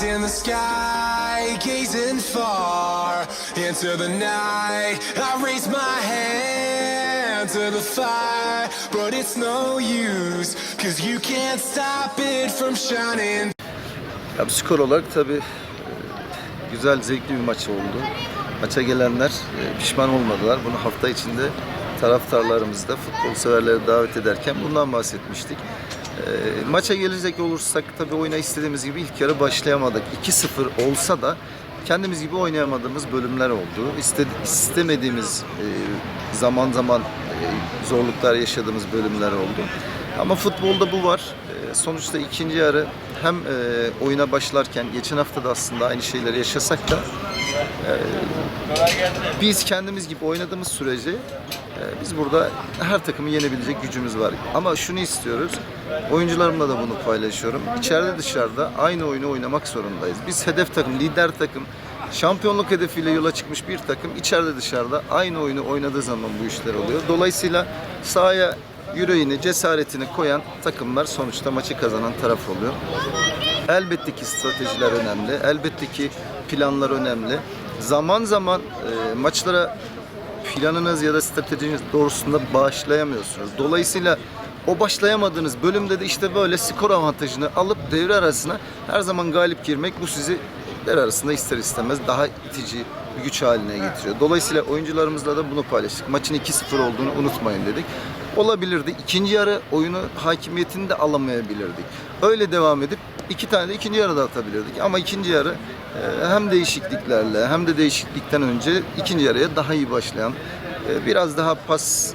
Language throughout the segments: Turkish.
Eyes in the sky, gazing far into the night. I raise my hand to the fire, but it's no use, cause you can't stop it from shining. Ya skor olarak tabii e, güzel, zevkli bir maç oldu. Maça gelenler e, pişman olmadılar. Bunu hafta içinde taraftarlarımızı da futbol severleri davet ederken bundan bahsetmiştik. E, Maça gelecek olursak tabii oyuna istediğimiz gibi ilk yarı başlayamadık. 2-0 olsa da kendimiz gibi oynayamadığımız bölümler oldu. İste, istemediğimiz e, zaman zaman e, zorluklar yaşadığımız bölümler oldu. Ama futbolda bu var. E, Sonuçta ikinci yarı hem e, oyuna başlarken geçen hafta da aslında aynı şeyleri yaşasak da biz kendimiz gibi oynadığımız sürece e, biz burada her takımı yenebilecek gücümüz var. Ama şunu istiyoruz. Oyuncularımla da bunu paylaşıyorum. İçeride dışarıda aynı oyunu oynamak zorundayız. Biz hedef takım, lider takım, şampiyonluk hedefiyle yola çıkmış bir takım içeride dışarıda aynı oyunu oynadığı zaman bu işler oluyor. Dolayısıyla sahaya yüreğini, cesaretini koyan takımlar sonuçta maçı kazanan taraf oluyor. Elbette ki stratejiler önemli. Elbette ki planlar önemli. Zaman zaman e, maçlara planınız ya da stratejiniz doğrusunda bağışlayamıyorsunuz. Dolayısıyla o başlayamadığınız bölümde de işte böyle skor avantajını alıp devre arasına her zaman galip girmek bu sizi devre arasında ister istemez daha itici bir güç haline getiriyor. Dolayısıyla oyuncularımızla da bunu paylaştık. Maçın 2-0 olduğunu unutmayın dedik. Olabilirdi. İkinci yarı oyunu hakimiyetini de alamayabilirdik. Öyle devam edip iki tane de ikinci yarıda atabilirdik. Ama ikinci yarı e, hem değişikliklerle hem de değişiklikten önce ikinci yarıya daha iyi başlayan, e, biraz daha pas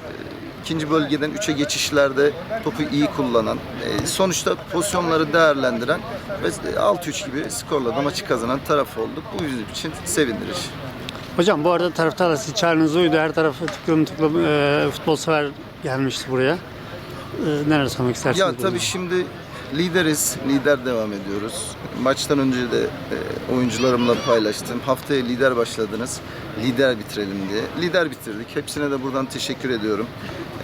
ikinci bölgeden üçe geçişlerde topu iyi kullanan, e, sonuçta pozisyonları değerlendiren ve 6-3 gibi skorla da maçı kazanan taraf olduk. Bu bizim için sevindirici. Hocam bu arada taraftar da sizin çağrınıza uydu. Her tarafı tıklım tıklım e, futbol sever gelmişti buraya. E, neler söylemek istersiniz? Ya tabii şimdi lideriz, lider devam ediyoruz. Maçtan önce de e, oyuncularımla paylaştım. Haftaya lider başladınız, lider bitirelim diye. Lider bitirdik. Hepsine de buradan teşekkür ediyorum.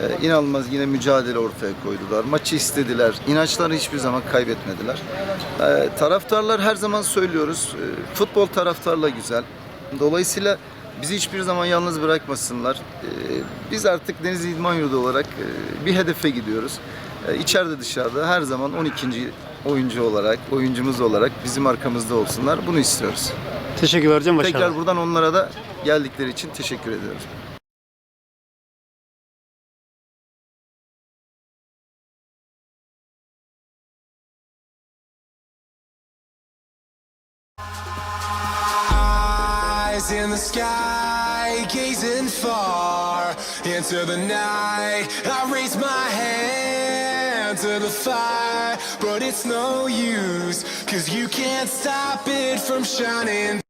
E, inanılmaz yine mücadele ortaya koydular. Maçı istediler. İnançlarını hiçbir zaman kaybetmediler. E, taraftarlar her zaman söylüyoruz. e, futbol taraftarla güzel. Dolayısıyla bizi hiçbir zaman yalnız bırakmasınlar. Biz artık Deniz İdman Yurdu olarak bir hedefe gidiyoruz. Ee, İçeride dışarıda her zaman 12. oyuncu olarak, oyuncumuz olarak bizim arkamızda olsunlar. Bunu istiyoruz. Teşekkürler hocam. Başarılar. Tekrar buradan onlara da geldikleri için teşekkür ediyorum. Eyes in the sky, gazing far into the night. I raise my hand to the fire, but it's no use, cause you can't stop it from shining.